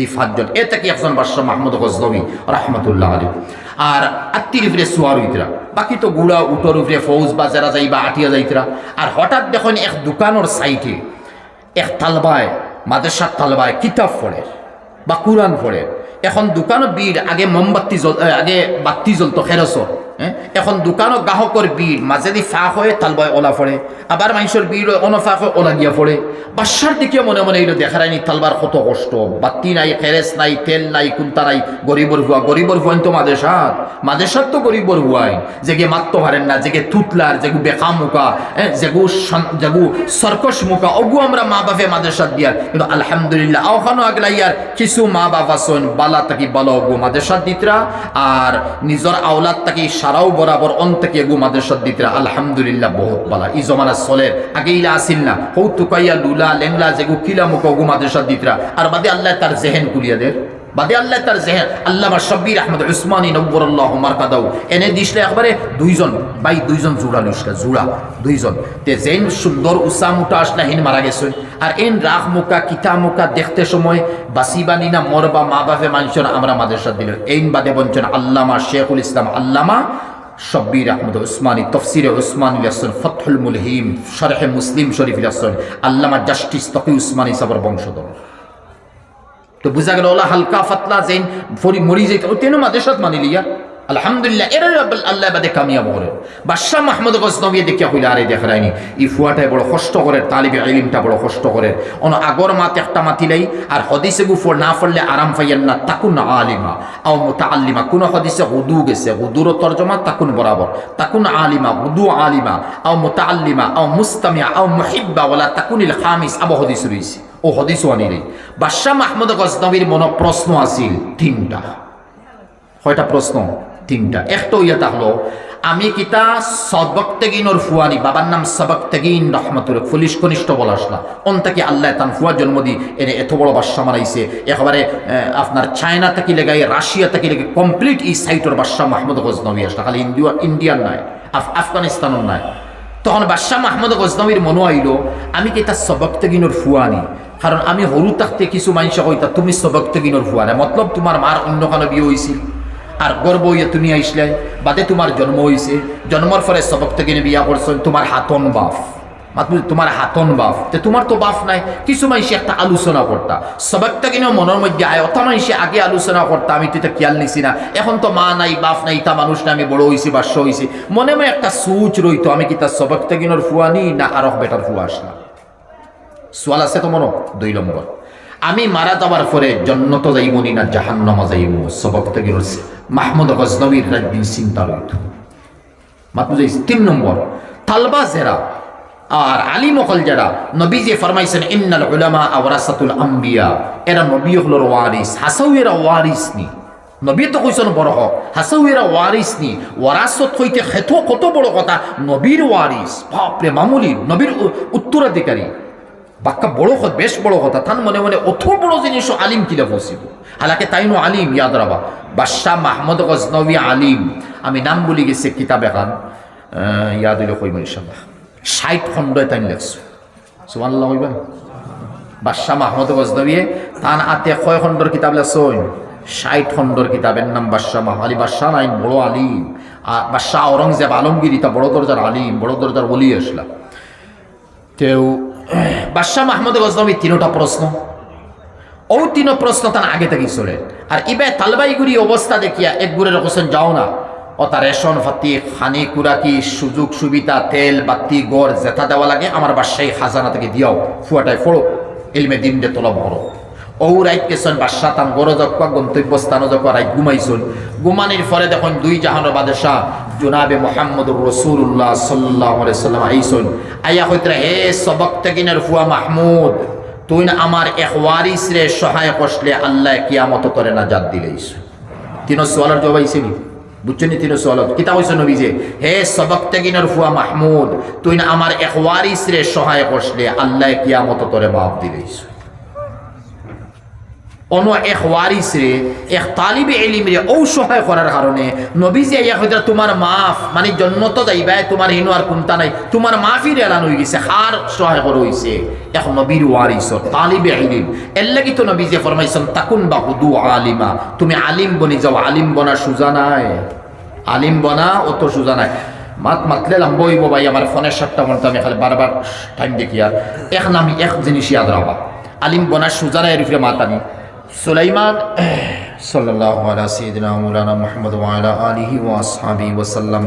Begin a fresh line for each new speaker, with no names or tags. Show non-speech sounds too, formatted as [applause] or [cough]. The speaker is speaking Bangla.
এই পাঁচজন এ থেকে একজন বাদশাহ মাহমুদ গজনবী, রহমতুল্লাহ আলী আর আত্মীর উপরে সোয়ার হইতরা। বাকি তো গুড়া, উটোর উপরে ফৌজ বা যারা যাইবা, আটিয়া যাইতরা। আর হঠাৎ দেখুন এক দোকানের সাইটে এক তালবায়, মাদ্রাসার তালবায় কিতাব পড়ে বা কোরআন পড়ে। এখন দোকানও ভিড় আগে মোমবাতি জল আগে বাতি জ্বলতো খেরসর এখন দোকানও গ্রাহকর ভিড় মাজেদি ফাঁক হয়ে তালবায় ওলা পড়ে আবার মানুষের ভিড় অনফাক হয়ে ওলা গিয়া পড়ে বাসার দিকে মনে মনে এলো দেখা রায়নি তালবার কত কষ্ট বাতি নাই খেরেস নাই তেল নাই কুন্তা নাই গরিবর হুয়া গরিবর হুয়াইন তো মাদেশাত। মাদেশাত তো গরিবর হুয়াইন যেগে মাত্ত হারেন না যেগে থুতলার যেগু বেকা মুখা হ্যাঁ, সন- যেগু সর্কস মুখা অগু আমরা মা বাপে মাদেশাত দিয়ার কিন্তু আলহামদুলিল্লাহ আওখানো আগলাইয়ার কিছু মা বাবা সন বালা তাকি বালা অগু মাদেশাত দিতরা আর নিজর আওলাদ তাকি সারাও বরাবর অন থেকে এগু মাদেশাত দিতরা। আলহামদুলিল্লাহ, বহুত বালা। ই জমানা চলের আগে ইলা আসিল না। হৌ তুকাইয়া লুলা লেংলা যেগু কিলা মুখ অগু মাদেশাত দিতরা। আর বাদে আল্লাহ তার জেহেন কুলিয়া দের বাদে আল্লাহ তার জেহেন। আল্লামা শব্বির আহমদ উসমানী নব্বর আল্লাহ মার্কাদাও এনে দিসলে একবারে দুইজন, বাই দুইজন জোড়া লুসলা জোড়া, দুইজন। তে জেন সুন্দর উষা মুটা আসলা, হিন মারা গেছে। আর এন রাখ মুকা, কিতা মুকা দেখতে সময় বাসিবানি না মরবা মা বাপে মানুষের আমরা মাদেশা দিল। এইন বাদে বঞ্চন আল্লামা শেখুল ইসলাম, আল্লামা শব্বির আহমদ উসমানী তফসির উসমান ইলাসন ফতহুল মুলহিম, শরহে মুসলিম শরীফ ইলাসন আল্লামা জাস্টিস তফি উসমানী সাবর বংশধর। তো বুঝা গেল ওলা হালকা ফাতলা জেন ফরি মরি যেত ও তেন মাদেশাত মানি লিয়া আলহামদুলিল্লাহ এর আল্লাহ বাদে কামিয়াব করে। বাদশাহ মাহমুদ গজনবী দেখিয়া হইলে আরে দেখায়নি ই ফুয়াটাই বড় কষ্ট করে, তালিবে ইলিমটা বড় কষ্ট করে। অন আগর মাত একটা মাতিলাই আর হদিসে গুফর না ফললে আরাম পাইয়েন না, তাকুন আলিমা। আও মোতা আলিমা কোনো হদিসে হুদু গেছে হুদুর তর্জমা, তাকুন বরাবর। তাকুন আলিমা, হুদু আলিমা, আও মোতা আল্লিমা আও মুস্তামিয়া আও মুহিব্বা ওলা তাকুনিল খামিস, আবু হদিস রইছে। ও হদিসও আনিলেই বাদশাহ মাহমুদ গজনবীর মনে প্রশ্ন আছিল তিনটা। কয়টা প্রশ্ন? তিনটা। একটা ইয়া তাহলো, আমি কিতা সবক্তেগিনর ফুয়ানি? বাবার নাম সবক্তেগিন রহমতুল ফুলিশ কনিষ্ঠ বলাসলা অন থেকে আল্লাহ তান ফুয়া জন্ম দি, এনে এত বড় বাদশা মারাইছে। একেবারে আপনার চায়না থেকে লেগাই, রাশিয়া থেকে লেগে কমপ্লিট এই সাইটর বাদশাহ মাহমুদ গজনবী আসলা। খালি ইন্ডিয়া ইন্ডিয়ান নাই, আফ- আফগানিস্তানের নাই। তখন বাদশাহ মাহমুদ গজনবীর মনো আইল, আমি কি তার সবক্তগিনোর ফুয়ানি? কারণ আমি সৰু থাকতে কিছু মানুষ কইতা, তুমি সবক্তগিনোর ফুয়ানে মতলব তোমার মার অন্য কানো বিয়ে হয়েছিল আর গর্ব হইয়া তুমি আইসলে বাদে তোমার জন্ম হয়েছে জন্মর ফলে সবক্তগিনে বিয়া করছ তোমার হাতন বাফ। তোমার হাতন বাফ। তে তোমার তো বাপ নাই। কিছু মানুষে একটা আলোচনা করতা। সবাকটা কিনা মনের মধ্যে আয়। অত মানুষে আগে আলোচনা করতা, আমি তো এটা খেয়াল নিছি না। এখন তো মা নাই, বাপ নাই, তা মানুষ না আমি বড় হয়েছি বাস্য হয়েছি মনে মনে একটা সুচ রইতো, আমি কি তার সবাকটা কিনোর ফুয়ানি না আরও বেটার ফুয়া আসলাম? সোয়াল আছে তো মনো? দুই নম্বর। আমি মারা যাবার পরে জন্নত যাইবনি না জাহান্নামা যাইব? সবক থেকে মাহমুদ গজনবীর রাজদিন চিন্তা রইত মাত্র তিন নম্বর, তালবা জেরা আর আলী মকল যারা নবী যে ফরমাইছেন, ইন্নাল উলামা আওরাসাতুল আম্বিয়া এরা নবী হলোর ওয়ারিস হাসাউ এরা ওয়ারিস নি। নবী তো কইছেন বড় হক হাসাউ এরা ওয়ারিস নি। ওয়ারাসত হইতে খেতো কত বড় কথা, নবীর ওয়ারিস, বাপরে মামুলি, নবীর উত্তরাধিকারী। বাক্কা বড় কথা, বেশ বড় কথা। তান মনে মনে অত বড় জিনিস আলিম কিলা বসিব হালাকে তাইনো আলিম, ইয়াদ রাবা। বাদশাহ মাহমুদ গজনবী আলিম। আমি নাম বলি গেছে কিতাব এখান ইয়াদ হইলে কইব ইনশাল্লাহ ষাট খণ্ডয় তাই লেখছো। সুমান্লাহ হইবেন বাদশাহ মাহমুদ গজনবীয়ে তান আতে কয় খণ্ডর কিতাব লেখছই ষাট খণ্ডর কিতাবের নাম বাদশাহ মাহ আলী বাদশাহ নাইন বড় আলিম। আর বাদশাহ আওরঙ্গজেব আলমগিরি তা বড় দরজার আলিম, বড় দরজার বলি আসলা। তেও বাদশাহ মাহমুদ গজনবী তিনোটা প্রশ্ন। ও তিন প্রশ্ন তার আগে থেকে চলে। আর ইবে তালবাইগুড়ি অবস্থা দেখিয়া এক গুড়ের হোসেন যাও না। তার রেশন, ফাতি, খানি কুরাকি সুযোগ, সুবিধা, তেল, বাতি, গড় জেঠা দেওয়া লাগে। আমার বাসায় খাজানা থেকে দিয়াও, ফুয়াটায় ফোড়ো। এলমে দিন দিয়ে তোলা বড় ও রাইত কেছন বাদশাহ তান গড় যকা গন্তব্য স্থান যকা রাইত ঘুমাইছুন ঘুমানির ফলে দেখুন দুই জাহানের বাদশাহ জুনাবে মোহাম্মদুর রসুল্লাহ সাল্লাহ সাল্লাম আইসুন আইয়া হইতরা হে সবক তেকিনের ফুয়া মাহমুদ তুই আমার এক ওয়ারিস রে সহায় কষলে আল্লাহ কিয়ামত করে না জাত দিলেইস তিন সোয়ালের জবাব আইসিনি বুঝছেন তিন সোয়ালত কিতা হইছে নবী যে, হে সবক তেগিনের ফুয়া মাহমুদ তুই আমার এক ওয়ারিস রে সহায় কষলে আল্লাহ কিয়ামত করে বাপ দিলেইস অন এক ওয়ারিস রে, এক তালিবে এলিম রে ঔ সহায় করার কারণে। নবী যে ইয়া হইতা তোমার মাফ মানে জন্ম তো যাইবাই, তোমার হিনু আর কোনটা নাই, তোমার মাফি এলান হয়ে গেছে হার সহায় করা হইছে? এক নবীর ওয়ারিস, তালিবে এলিম এর লাগি তো নবী যে ফরমাইছেন, তাকুন বা হুদু আলিমা, তুমি আলিম বনি যাও, আলিম বনা সুজা নাই। আলিম বনা অত সুজা নাই। মাত মাতলে লম্ব হইব ভাই, আমার ফোনের সাতটা মনে আমি খালি বারবার টাইম দেখি আর এক নামি এক জিনিস ইয়াদ রাখবা। আলিম বনা সুজা নাই, এর উপরে মাতানি সুলাইমান [clears throat] সাল্লাহ আলা সাইয়্যিদিনা মাওলানা মুহাম্মদ ওয়া আলা আলিহি ওয়া আসহাবিহি ওয়া সাল্লাম।